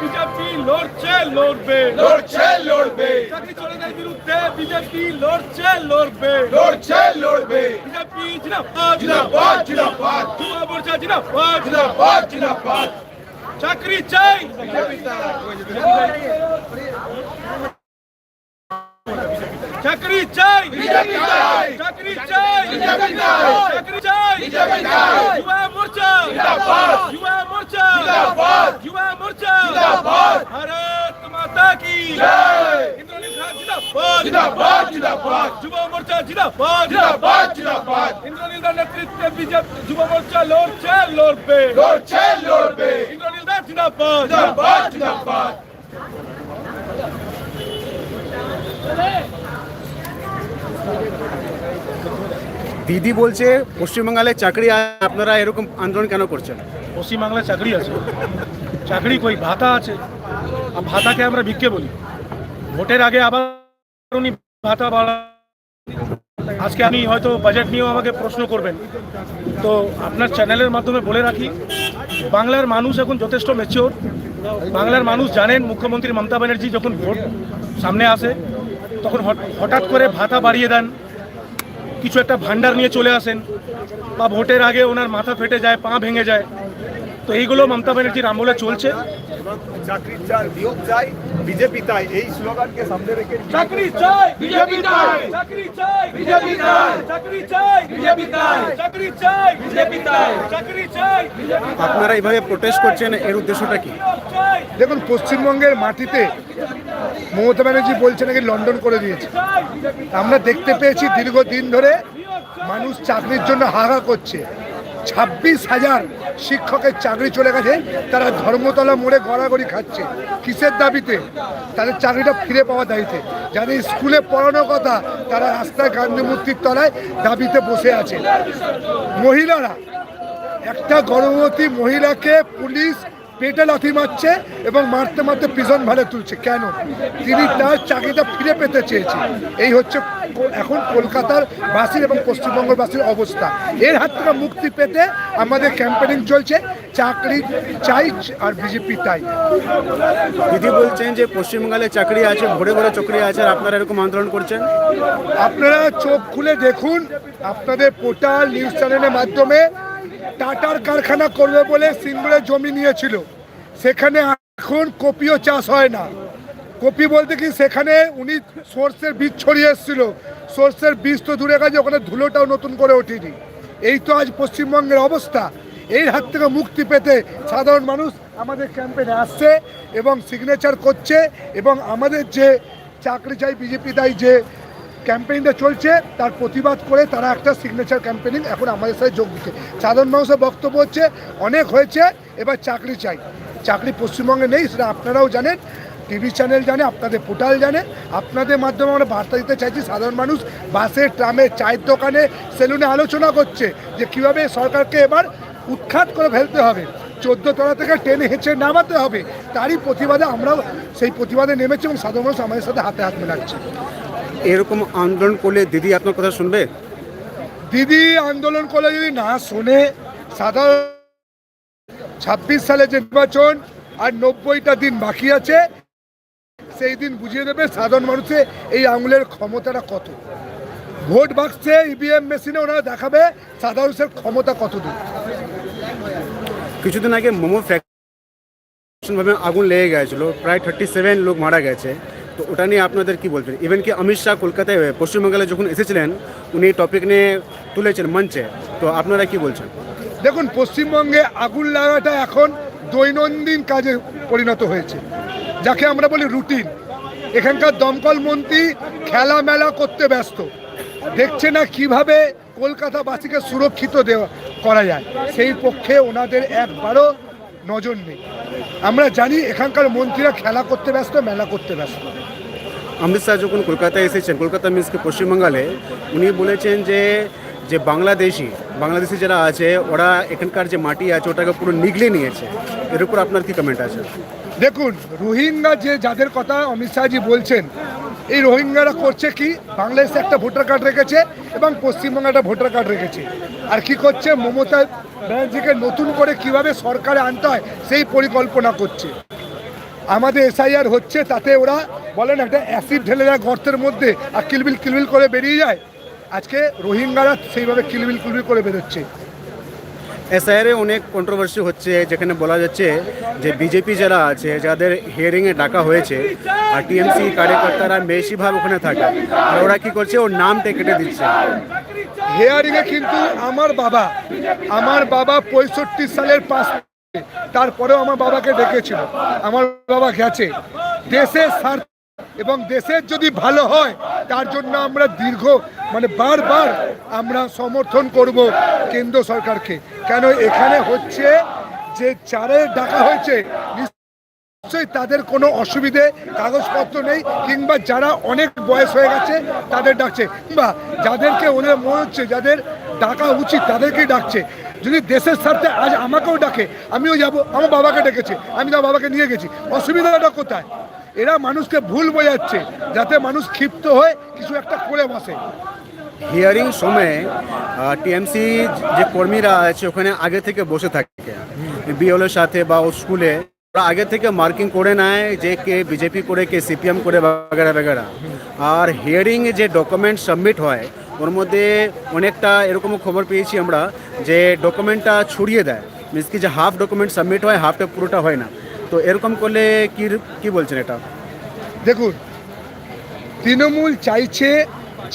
BJP লড়ছে লড়বে লড়ছে লড়বে চাকরি চোরেদের বিরুদ্ধে বিজেপি লড়ছে লড়বে লড়ছে লড়বে বিজেপি জিন্দাবাদ জিন্দাবাদ জিন্দাবাদ যুব মোর্চা জিন্দাবাদ জিন্দাবাদ জিন্দাবাদ চাকরি চাই চাকরি চাই বিজেপি চাই চাকরি চাই বিজেপি চাই চাকরি চাই বিজেপি চাই যুব মোর্চা জিন্দাবাদ যুব মোর্চা জিন্দাবাদ যুব মোর্চা জিন্দাবাদ ভারত মাতা কি জয় ইন্দ্রনীল খান জিন্দাবাদ জিন্দাবাদ জিন্দাবাদ দিদি বলছে, পশ্চিমবাংলায় চাকরি আপনারা এরকম আন্দোলন কেন করছেন? পশ্চিমবাংলায় চাকরি আছে। চাকরি কই? ভাতা আছে। ভাতাকে আমরা ভিক্ষে বলি। ভোটের আগে আবার উনি ভাতা বাড়া আজকে আপনি হয়তো বাজেট নিয়েও আমাকে প্রশ্ন করবেন। তো আপনার চ্যানেলের মাধ্যমে বলে রাখি, বাংলার মানুষ এখন যথেষ্ট মেচিওর বাংলার মানুষ জানেন, মুখ্যমন্ত্রী মমতা ব্যানার্জি যখন ভোট সামনে আসে, তখন হঠাৎ করে ভাতা বাড়িয়ে দেন। কিছু একটা ভান্ডার নিয়ে চলে আসেন বা ভোটের আগে ওনার মাথা ফেটে যায়, পা ভেঙে যায়। তো এইগুলো মমতা ব্যানার্জির আমলে চলছে। চাকরি চাই নিয়োগ চাই বিজেপি তাই। এই স্লোগানকে সামনে রেখে চাকরি চাই বিজেপি চাই চাকরি চাই বিজেপি চাই চাকরি চাই বিজেপি চাই চাকরি চাই বিজেপি চাই চাকরি চাই আপনারা এইভাবে প্রোটেস্ট করছেন এর উদ্দেশ্যটা কি? দেখুন পশ্চিমবঙ্গের মাটিতে মমতা ব্যানার্জি বলছে নাকি লন্ডন করে দিয়েছে। আমরা দেখতে পেয়েছি দীর্ঘদিন ধরে মানুষ চাকরির জন্য হাহা করছে। ছাব্বিশ হাজার শিক্ষকের চাকরি চলে গেছে, তারা ধর্মতলা মোড়ে গড়াগড়ি খাচ্ছে। কিসের দাবিতে? তাদের চাকরিটা ফিরে পাওয়ার দাবিতে। যাদের স্কুলে পড়ানোর কথা, তারা রাস্তায় গান্ধী মূর্তির তলায় দাবিতে বসে আছে। মহিলারা, একটা গর্ভবতী মহিলাকে পুলিশ পেটে লাথি মারছে এবং মারতে মারতে পিছন ভালে তুলছে। কেন? তিনি তার চাকরিটা ফিরে পেতে চেয়েছে এই হচ্ছে এখন কলকাতার বাসীর এবং পশ্চিমবঙ্গের বাসীর অবস্থা। এর হাত থেকে মুক্তি পেতে আমাদের ক্যাম্পেনিং চলছে। চাকরি চাই আর বিজেপি তাই। দিদি বলছেন যে পশ্চিমবঙ্গে চাকরি আছে ভোরে ভোরে চাকরি আছে আর আপনারা এরকম আন্দোলন করছেন? আপনারা চোখ খুলে দেখুন আপনাদের পোর্টাল নিউজ চ্যানেলের মাধ্যমে টাটার কারখানা করবে বলে সিঙ্গুরে জমি নিয়েছিল। সেখানে এখন কপিও চাষ হয় না। কপি বলতে কি, সেখানে উনি সর্ষের বীজ ছড়িয়ে এসেছিল। সর্ষের বীজ তো দূরে গেছে, ওখানে ধুলোটাও নতুন করে ওঠেনি। এই তো আজ পশ্চিমবঙ্গের অবস্থা। এই হাত থেকে মুক্তি পেতে সাধারণ মানুষ আমাদের ক্যাম্পেনে আসছে এবং সিগনেচার করছে এবং আমাদের যে চাকরি চাই, বিজেপি দায়ী যে ক্যাম্পেইনটা চলছে, তার প্রতিবাদ করে তারা একটা সিগনেচার ক্যাম্পেইনিং এখন আমাদের সাথে যোগ দিচ্ছে। সাধারণ মানুষের বক্তব্য হচ্ছে, অনেক হয়েছে, এবার চাকরি চাই। চাকরি পশ্চিমবঙ্গে নেই, সেটা আপনারাও জানেন টিভি চ্যানেল জানে, আপনাদের পোর্টাল জানে। আপনাদের মাধ্যমে আমরা বার্তা দিতে চাইছি, সাধারণ মানুষ বাসে, ট্রামে, চায়ের দোকানে, সেলুনে আলোচনা করছে যে কীভাবে সরকারকে এবার উৎখাত করে ফেলতে হবে। চোদ্দ তলা থেকে টেনে হেঁচে নামাতে হবে, তারই প্রতিবাদে আমরাও সেই প্রতিবাদে নেমেছি এবং সাধারণ মানুষ আমাদের সাথে হাতে হাত মেলাচ্ছে। এরকম আন্দোলন করলে দিদি আপনার কথা শুনবে? দিদি আন্দোলন করলে যদি না শোনে সাধারণ ছাব্বিশ সালে যে নির্বাচন আর নব্বইটা দিন বাকি আছে সেই দিন বুঝিয়ে দেবে সাধারণ মানুষের এই আঙুলের ক্ষমতাটা কত। ভোট বাক্সে ইভিএম মেশিনে ওনারা দেখাবে সাধারণ মানুষের ক্ষমতা কত দূর কিছুদিন আগে মোমো ফ্যাক্টরি আগুন লেগে গেছিল প্রায় থার্টি সেভেন লোক মারা গেছে। তো ওটা নিয়ে আপনাদের কি বলবেন ইভেন কি অমিত শাহ কলকাতায় পশ্চিমবঙ্গে যখন এসেছিলেন, উনি টপিক নিয়ে তুলেছেন মঞ্চে। তো আপনারা কি বলছেন? দেখুন, পশ্চিমবঙ্গে আগুন লাগাটা এখন দৈনন্দিন কাজে পরিণত হয়েছে। যাকে আমরা বলি রুটিন এখানকার দমকল মন্ত্রী খেলা মেলা করতে ব্যস্ত। দেখছে না কীভাবে কলকাতাবাসীকে সুরক্ষিত দেওয়া, করা যায়। সেই পক্ষে ওনাদের একবারও নজর নেই। আমরা জানি এখানকার মন্ত্রীরা খেলা করতে ব্যস্ত মেলা করতে ব্যস্ত। অমিত শাহ যখন কলকাতায় এসেছেন কলকাতা মিন্সকে পশ্চিমবাংলে উনি বলেছেন যে যে বাংলাদেশি বাংলাদেশি যারা আছে ওরা এখানকার যে মাটি আছে ওটাকে পুরো নিগলে নিয়েছে। এর উপর আপনার কি কমেন্ট আছে? দেখুন রোহিঙ্গা যে যাদের কথা অমিত শাহজি বলছেন এই রোহিঙ্গারা করছে কি? বাংলাদেশে একটা ভোটার কার্ড রেখেছে এবং পশ্চিমবঙ্গে একটা ভোটার কার্ড রেখেছে। আর কি করছে? মমতা ব্যানার্জিকে নতুন করে কীভাবে সরকারে আনতে হয়, সেই পরিকল্পনা করছে। আমাদের এসআইআর হচ্ছে, তাতে ওরা বলেন একটা অ্যাসিড ঢেলে দেয় গর্তের মধ্যে আর কিলবিল কিলবিল করে বেরিয়ে যায়। আজকে রোহিঙ্গারা সেইভাবে কিলবিল কিলবিল করে বেরোচ্ছে। এসআইআরে অনেক কন্ট্রোভার্সি হচ্ছে, যেখানে বলা যাচ্ছে যে বিজেপি যারা আছে, যাদের হিয়ারিংয়ে ডাকা হয়েছে, আর টিএমসি কার্যকর্তারা বেশিরভাগ ওখানে থাকে, আর ওরা কি করছে, ওর নামটা কেটে দিচ্ছে। হেয়ারিংয়ে কিন্তু আমার বাবা আমার বাবা পঁয়ষট্টি সালের পাস তারপরেও আমার বাবাকে ডেকেছিল, আমার বাবা গেছে দেশের স্বার্থ এবং দেশের যদি ভালো হয়, তার জন্য আমরা দীর্ঘ মানে বারবার আমরা সমর্থন করব কেন্দ্র সরকারকে। কেন এখানে হচ্ছে যে চারে ডাকা হয়েছে, নিশ্চয়ই তাদের কোনো অসুবিধে কাগজপত্র নেই, কিংবা যারা অনেক বয়স হয়ে গেছে, তাদের ডাকছে, কিংবা যাদেরকে ওদের মনে হচ্ছে যাদের ডাকা উচিত, তাদেরকেই ডাকছে। যদি দেশের স্বার্থে আজ আমাকেও ডাকে, আমিও যাব, আমার বাবাকে ডেকেছে, আমি তার বাবাকে নিয়ে গেছি, অসুবিধাটা কোথায়? এরা মানুষকে ভুল বোঝাচ্ছে, যাতে মানুষ ক্ষিপ্ত হয়ে, কিছু একটা করে বসে। হিয়ারিং সময়ে টিএমসি যে কর্মীরা আছে, ওখানে আগে থেকে বসে থাকে। বিএলওর সাথে বা ও স্কুলে, ওরা আগে থেকে মার্কিং করে নেয় যে কে বিজেপি করে, কে সিপিএম করে, বাগেরা বাগেরা। আর হিয়ারিং যে ডকুমেন্ট সাবমিট হয়, ওর মধ্যে অনেকটা এরকমও খবর পেয়েছি আমরা, যে ডকুমেন্টটা ছড়িয়ে দেয়। মিনস কি যে হাফ ডকুমেন্ট সাবমিট হয় হাফটা পুরোটা হয় না। তো এরকম করলে কি কি বলছেন এটা? দেখুন, তৃণমূল চাইছে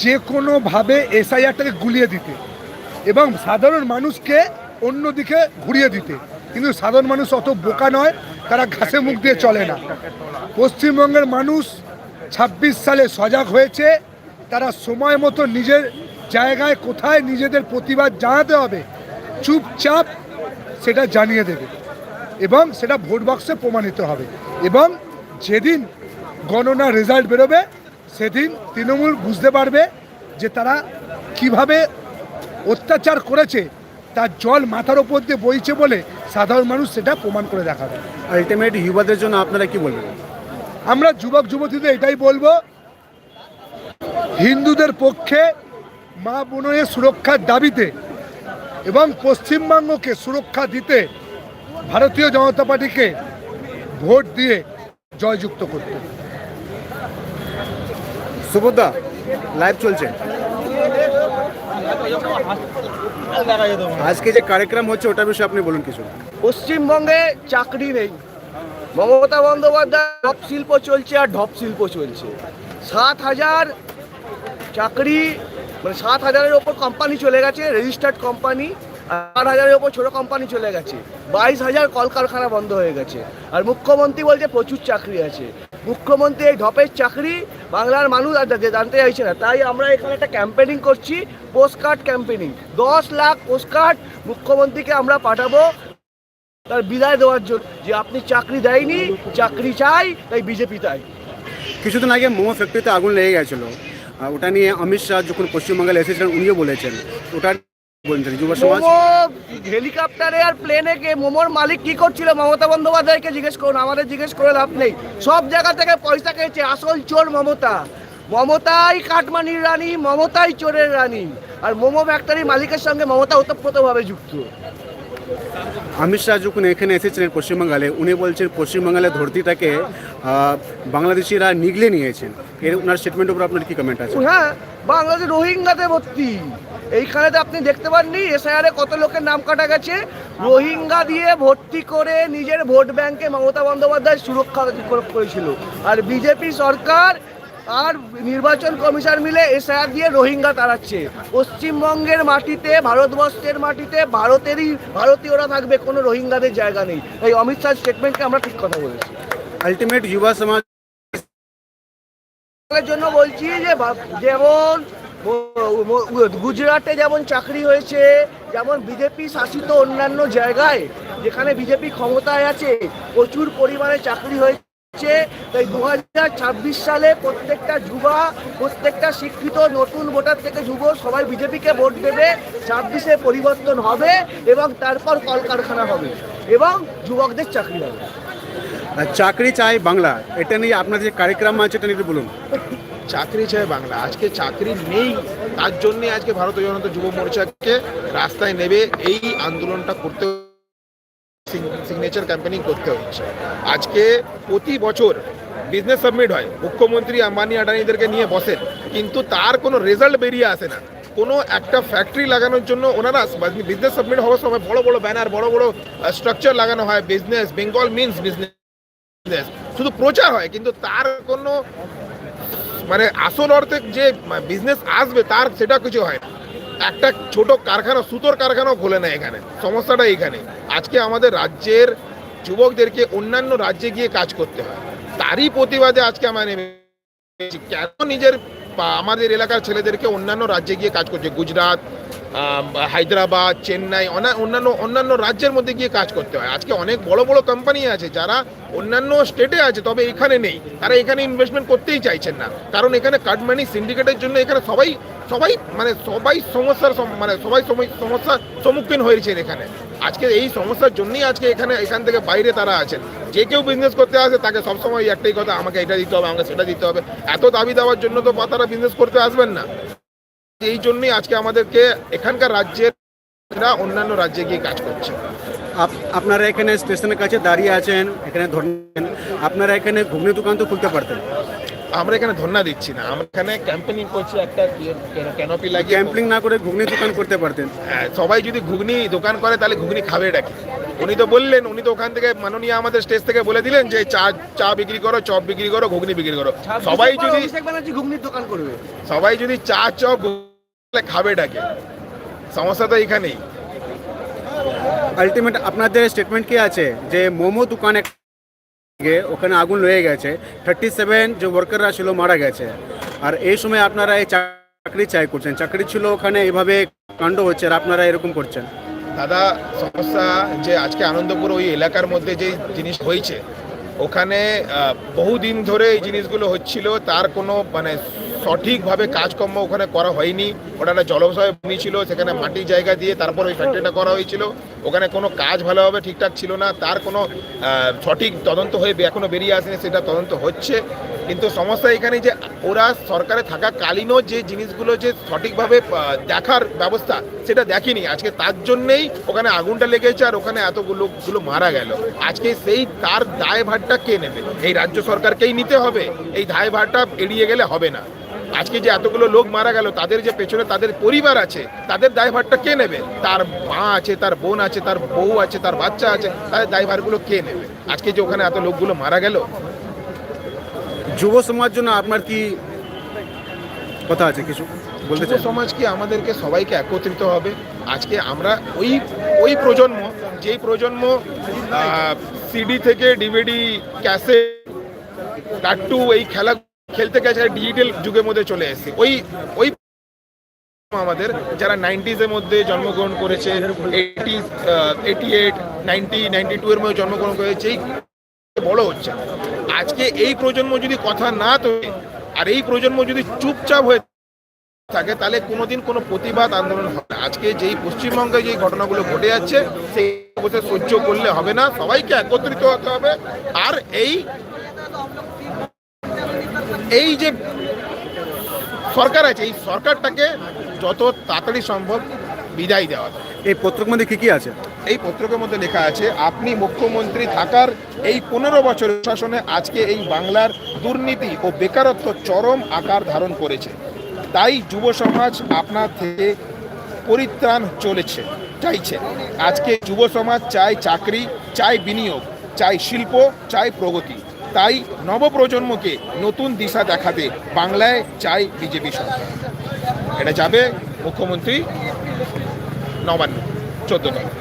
যে কোনোভাবে এসআইআরটাকে গুলিয়ে দিতে এবং সাধারণ মানুষকে অন্যদিকে ঘুরিয়ে দিতে। কিন্তু সাধারণ মানুষ অত বোকা নয়, তারা ঘাসে মুখ দিয়ে চলে না। পশ্চিমবঙ্গের মানুষ ছাব্বিশ সালে সজাগ হয়েছে, তারা সময় মতো নিজের জায়গায় কোথায় নিজেদের প্রতিবাদ জানাতে হবে, চুপচাপ সেটা জানিয়ে দেবে। এবং সেটা ভোট বক্সে প্রমাণিত হবে। এবং যেদিন গণনা রেজাল্ট বেরোবে সেদিন তৃণমূল বুঝতে পারবে যে তারা কীভাবে অত্যাচার করেছে তার জল মাথার ওপর দিয়ে বইছে বলে সাধারণ মানুষ সেটা প্রমাণ করে দেখাবে। আলটিমেট যুবাদের জন্য আপনারা কি বলবেন? আমরা যুবক যুবতীদের এটাই বলব হিন্দুদের পক্ষে মা বোনের সুরক্ষার দাবিতে এবং পশ্চিমবঙ্গকে সুরক্ষা দিতে ভারতীয় জনতা পার্টিকে ভোট দিয়ে জয়যুক্ত করতে। সুবোধদা লাইভ চলছে। আজকে যে কার্যক্রম হচ্ছে ওটার বিষয়ে আপনি বলুন কিছু। পশ্চিমবঙ্গে চাকরি নেই। মমতা বন্দ্যোপাধ্যায় ঢপ শিল্প চলছে আর ঢপ শিল্প চলছে। সাত হাজার চাকরি মানে সাত হাজারের ওপর কোম্পানি চলে গেছে রেজিস্টার্ড কোম্পানি আট হাজারের ওপর ছোটো কোম্পানি চলে গেছে। বাইশ হাজার কলকারখানা বন্ধ হয়ে গেছে। আর মুখ্যমন্ত্রী বলছে প্রচুর চাকরি আছে। মুখ্যমন্ত্রী এই ঢপের চাকরি বাংলার মানুষ আর জানতে চাইছে না। তাই আমরা এখানে একটা ক্যাম্পেনিং করছি পোস্ট কার্ড ক্যাম্পেনিং দশ লাখ পোস্ট কার্ড মুখ্যমন্ত্রীকে আমরা পাঠাবো তার বিদায় দেওয়ার জন্য যে আপনি চাকরি দেয়নি, চাকরি চাই, তাই বিজেপি তাই। কিছুদিন আগে মোমো ফ্যাক্টরিতে আগুন লেগে গেছিল। ওটা নিয়ে অমিত শাহ যখন পশ্চিমবঙ্গে এসেছিলেন, উনিও বলেছেন। ওটা হেলিকপ্টারে আর প্লেনে কে মোমোর মালিক কি করছিল? মমতা বন্দ্যোপাধ্যায়কে জিজ্ঞেস করুন আমাদের জিজ্ঞেস করে লাভ নেই। সব জায়গা থেকে পয়সা খেয়েছে আসল চোর মমতা। মমতাই কাটমানির রানী মমতাই চোরের রানী। আর মোমো ফ্যাক্টরি মালিকের সঙ্গে মমতা ওতপ্রোতভাবে যুক্ত। অমিত শাহ যখন এখানে এসেছিলেন পশ্চিমবাংলে উনি বলছেন পশ্চিমবাংলের ধরতিটাকে বাংলাদেশিরা নিগলে নিয়েছেন। এর ওনার স্টেটমেন্টের উপর আপনার কি কমেন্ট আছে? হ্যাঁ বাংলাদেশ রোহিঙ্গাতে ভর্তি। এইখানেতে আপনি দেখতে পাননি? এসআইআরে কত লোকের নাম কাটা গেছে? রোহিঙ্গা দিয়ে ভর্তি করে নিজের ভোট ব্যাংকে মমতা বন্দ্যোপাধ্যায় সুরক্ষা করেছিল। আর বিজেপি সরকার আর নির্বাচন কমিশন মিলে এসআইআর দিয়ে রোহিঙ্গা তাড়াচ্ছে। পশ্চিমবঙ্গের মাটিতে ভারতবর্ষের মাটিতে ভারতেরই ভারতীয়রা থাকবে কোনো রোহিঙ্গাদের জায়গা নেই। এই অমিত শাহ স্টেটমেন্টকে আমরা ঠিক কথা বলেছি। আলটিমেট যুব সমাজের জন্য বলছি যে যেমন গুজরাটে যেমন চাকরি হয়েছে, যেমন বিজেপি শাসিত অন্যান্য জায়গায়, যেখানে বিজেপি ক্ষমতায় আছে, প্রচুর পরিমাণে চাকরি হয়েছে, তাই দু হাজার ছাব্বিশ সালে প্রত্যেকটা যুবা, প্রত্যেকটা শিক্ষিত নতুন ভোটার থেকে যুব, সবাই বিজেপিকে ভোট দেবে, ছাব্বিশে পরিবর্তন হবে এবং তারপর কলকারখানা হবে এবং যুবকদের চাকরি হবে। চাকরি চাই বাংলা, এটা নিয়ে আপনার যে কার্যক্রম আছে, এটা নিয়ে বলুন। চাকরি চাই বাংলা। আজকে চাকরি নেই, তার জন্যে আজকে ভারতীয় জনতা যুব মোর্চাকে রাস্তায় নেবে। এই আন্দোলনটা করতে সিগনেচার ক্যাম্পেনিং করতে হচ্ছে। আজকে প্রতি বছর বিজনেস সাবমিট হয়, মুখ্যমন্ত্রী আম্বানি আডানিদেরকে নিয়ে বসেন, কিন্তু তার কোনো রেজাল্ট বেরিয়ে আসে না। কোনো একটা ফ্যাক্টরি লাগানোর জন্য ওনারা বিজনেস সাবমিট হওয়ার সময় বড় বড় ব্যানার বড় বড় স্ট্রাকচার লাগানো হয় বিজনেস বেঙ্গল মিনস বিজনেস শুধু প্রচার হয়, কিন্তু তার কোনো মানে আসল অর্থে যে বিজনেস আসবে, তার সেটা কিছু হয় না। একটা ছোট কারখানা, সুতোর কারখানাও খোলে না এখানে। সমস্যাটা এখানে আজকে আমাদের রাজ্যের যুবকদেরকে অন্যান্য রাজ্যে গিয়ে কাজ করতে হয়। তারই প্রতিবাদে আজকে আমার কেন নিজের আমাদের এলাকার ছেলেদেরকে অন্যান্য রাজ্যে গিয়ে কাজ করছে? গুজরাট হায়দ্রাবাদ, চেন্নাই, অনা- অন্যান্য অন্যান্য রাজ্যের মধ্যে গিয়ে কাজ করতে হয়। আজকে অনেক বড় বড় কোম্পানি আছে যারা অন্যান্য স্টেটে আছে, তবে এখানে নেই। তারা এখানে ইনভেস্টমেন্ট করতেই চাইছেন না। কারণ এখানে কাটমানি সিন্ডিকেটের জন্য এখানে সবাই সবাই মানে সবাই সমস্যার মানে সবাই সমস্যার সম্মুখীন হয়েছেন এখানে। আজকে এই সমস্যার জন্যই আজকে এখানে, এখান থেকে বাইরে তারা আছেন। যে কেউ বিজনেস করতে আসে, তাকে সবসময় একটাই কথা, আমাকে এটা দিতে হবে, আমাকে সেটা দিতে হবে। এত দাবি দেওয়ার জন্য তো তারা বিজনেস করতে আসবেন না। এই জন্যই আজকে আমাদেরকে এখানকার রাজ্যের অন্যান্য রাজ্যে গিয়ে কাজ করছে। আপ- আপনারা এখানে স্টেশনের কাছে দাঁড়িয়ে আছেন এখানে ধরেন আপনারা এখানে ঘুগনি দোকান তো খুলতে পারতেন? আমরা এখানে ধন্যা দিচ্ছি না। আমরা এখানে ক্যাম্পেনিং করছি একটা ক্যানোপি লাগিয়ে ক্যাম্পিং না করে ঘুগনি দোকান করতে পারতেন? হ্যাঁ, সবাই যদি ঘুগনি দোকান করে তাহলে ঘুগনি খাবে ডাকি উনি তো বললেন উনি তো ওখান থেকে মাননীয় আমাদের স্টেজ থেকে বলে দিলেন যে চা চা বিক্রি করো চপ বিক্রি করো ঘুগনি বিক্রি করো। সবাই যদি ঘুগনির দোকান করবে। সবাই যদি চা চপ খাবে ডাকে সমস্যা তো এইখানেই আলটিমেট আপনাদের স্টেটমেন্ট কি আছে? যে মোমো দোকানে ওখানে আগুন লেগে গেছে থার্টি সেভেন যে ওয়ার্কাররা ছিল মারা গেছে। আর এই সময় আপনারা এই চাকরি চাই করছেন। চাকরি ছিল ওখানে এভাবে কাণ্ড হচ্ছে আর আপনারা এরকম করছেন। দাদা সমস্যা যে আজকে আনন্দপুর ওই এলাকার মধ্যে যে জিনিস হয়েছে ওখানে বহুদিন ধরে এই জিনিসগুলো হচ্ছিল তার কোনো মানে সঠিকভাবে কাজকর্ম ওখানে করা হয়নি। ওটা একটা জলাশয় ভূমি ছিল, সেখানে মাটির জায়গা দিয়ে তারপর ওই ফ্যাক্টরিটা করা হয়েছিল। ওখানে কোনো কাজ ভালোভাবে ঠিকঠাক ছিল না, তার কোনো সঠিক তদন্ত হয়ে বে- এখনও বেরিয়ে আসেনি, সেটা তদন্ত হচ্ছে। কিন্তু সমস্যা এখানে যে, ওরা সরকারে থাকাকালীনও যে জিনিসগুলো যে সঠিকভাবে দেখার ব্যবস্থা, সেটা দেখেনি। আজকে তার জন্যেই ওখানে আগুনটা লেগেছে আর ওখানে এতগুলো গুলো মারা গেল। আজকে সেই তার দায়ভারটা কে নেবে? এই রাজ্য সরকারকেই নিতে হবে। এই দায়ভারটা এড়িয়ে গেলে হবে না। আজকে যে এতগুলো লোক মারা গেল তাদের যে পেছনে তাদের পরিবার আছে তাদের দায়ভারটা কে নেবে? তার মা আছে তার বোন আছে তার বউ আছে তার বাচ্চা আছে তাদের দায়ভারগুলো কে নেবে? আজকে যে ওখানে এত লোকগুলো মারা গেল। যুব সমাজ জন্য আপনার কি কথা আছে কিছু বলতে চাই? সমাজকে আমাদেরকে সবাইকে একত্রিত হবে? আজকে আমরা ওই ওই প্রজন্ম যেই প্রজন্ম সিডি থেকে ডিভিডি ক্যাসে টাট্টু এই খেলা খেলতে গেছে ডিজিটাল যুগের মধ্যে চলে এসেছে। ওই ওই আমাদের যারা নাইনটিজের মধ্যে জন্মগ্রহণ করেছে eighty eighty eight ninety ninety two এর মধ্যে জন্মগ্রহণ করেছে এই বড় হচ্ছে। আজকে এই প্রজন্ম যদি কথা না তোলে, আর এই প্রজন্ম যদি চুপচাপ হয়ে থাকে, তাহলে কোনোদিন কোনো প্রতিবাদ আন্দোলন হবে না। আজকে যেই পশ্চিমবঙ্গে যেই ঘটনাগুলো ঘটে যাচ্ছে, সেই সহ্য করলে হবে না। সবাইকে একত্রিত হতে হবে। আর এই এই যে সরকার আছে এই সরকারটাকে যত তাড়াতাড়ি সম্ভব বিদায় দেওয়া এই পত্রক মধ্যে কি কি আছে? এই পত্রকের মধ্যে লেখা আছে আপনি মুখ্যমন্ত্রী থাকার এই পনেরো বছর শাসনে আজকে এই বাংলার দুর্নীতি ও বেকারত্ব চরম আকার ধারণ করেছে। তাই যুব সমাজ আপনার থেকে পরিত্রাণ চলেছে চাইছে। আজকে যুব সমাজ চায় চাকরি চায় বিনিয়োগ চাই শিল্প চাই প্রগতি। তাই নবপ্রজন্মকে নতুন দিশা দেখাতে বাংলায় চাই বিজেপি সরকার। এটা যাবে মুখ্যমন্ত্রী নবান্ন, চোদ্দ তারিখ